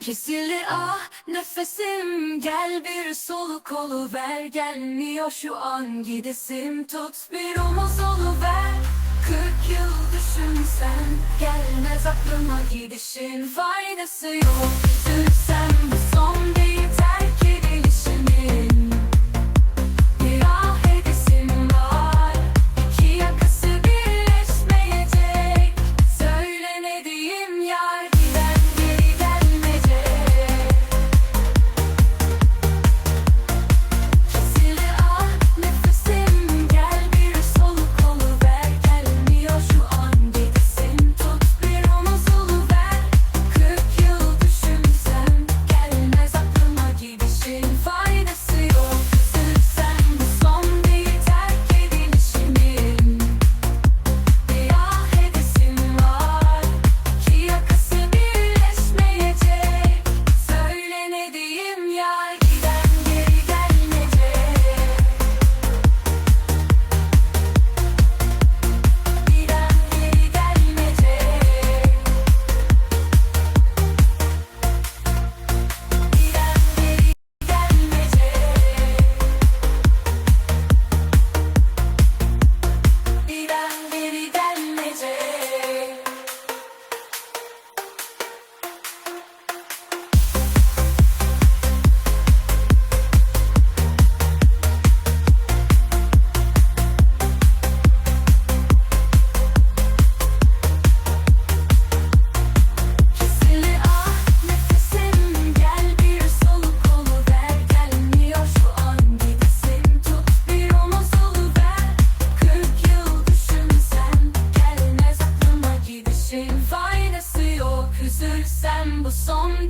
Kesildi ah nefesim. Gel bir soluk ver Gelmiyor şu an. Gidesim tut bir omuz ver Kırk yıl düşünsen gelmez aklıma gidişin. Faydası yok. Üzülsem Gerçeğin faydası yok. Üzülsem bu son değil.